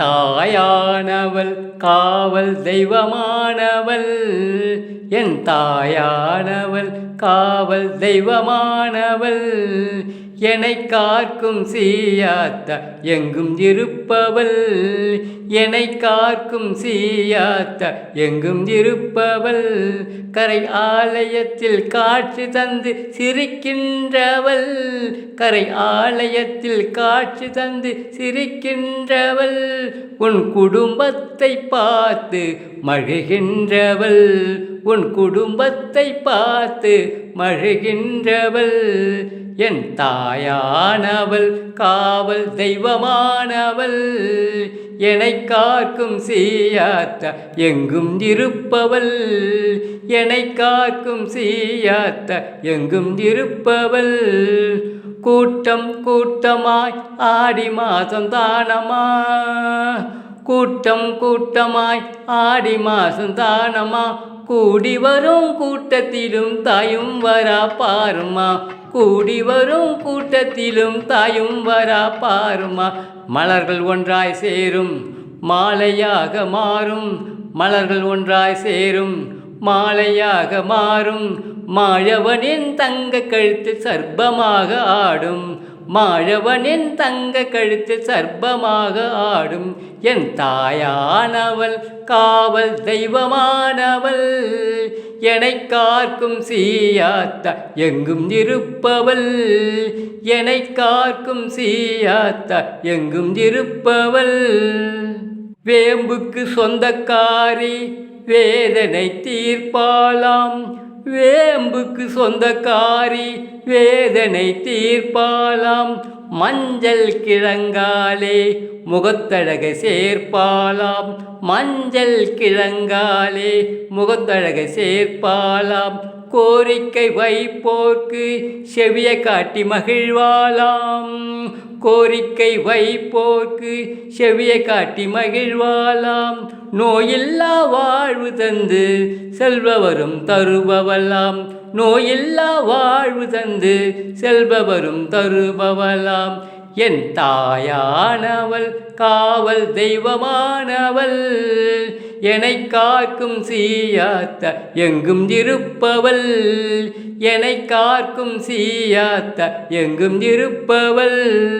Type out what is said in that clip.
தாயானவள் காவல் தெய்வமானவள். என் தாயானவள் காவல் தெய்வமானவள். என்னை காக்கும் சீயாத்த எங்கும் இருப்பவள் என்னை காக்கும் சீயாத்த எங்கும் இருப்பவள் கரை ஆலயத்தில் காட்சி தந்து சிரிக்கின்றவள் கரை ஆலயத்தில் காட்சி தந்து சிரிக்கின்றவள் உன் குடும்பத்தை பார்த்து மழுகின்றவள் உன் குடும்பத்தை பார்த்து மழுகின்றவள் என் தாயானவள் காவல் தெய்வமானவள். என்னை காக்கும் சீயாத்த எங்கும் இருப்பவள். என்னை காக்கும் சீயாத்த எங்கும் இருப்பவள். கூட்டம் கூட்டமாய் ஆடி மாதம் தானமா? கூட்டம் கூட்டமாய் ஆடி மாசம் தானமா? கூடி வரும் கூட்டத்திலும் தாயும் வரா பாருமா. கூடி வரும் கூட்டத்திலும் தாயும் வரா பாருமா. மலர்கள் ஒன்றாய் சேரும் மாலையாக மாறும். மலர்கள் ஒன்றாய் சேரும் மாலையாக மாறும். மாழவனின் தங்க கழுத்து சர்ப்பமாக ஆடும். மாழவனின் தங்க கழுத்து சர்ப்பமாக ஆடும் என் தாயானவள் காவல் தெய்வமானவள். என்னை காக்கும் சீயாத்த எங்கும் இருப்பவள். என்னை காக்கும் சீயாத்த எங்கும் இருப்பவள். வேம்புக்கு சொந்தக்காரி வேதனை தீர்ப்பாளாம். வேம்புக்கு சொந்தக்காரி வேதனை தீர்ப்பாலாம் மஞ்சள் கிழங்காலே முகத்தழகை சேர்ப்பாலாம் மஞ்சள் கிழங்காலே முகத்தழகை சேர்ப்பாலாம் கோரிக்கை வைப்போர்க்கு செவிய காட்டி மகிழ்வாளாம். கோரிக்கை வைப்போர்க்கு செவிய காட்டி மகிழ்வாளாம். நோயில்லா வாழ்வு தந்து செல்பவரும் தருபவலாம் நோயில்லா வாழ்வு தந்து செல்பவரும் தருபவலாம் என் தாயானவள் காவல் தெய்வமானவள். என்னை காக்கும் சீயாத்த எங்கும் இருப்பவள். என்னை காக்கும் சீயாத்த எங்கும் இருப்பவள்.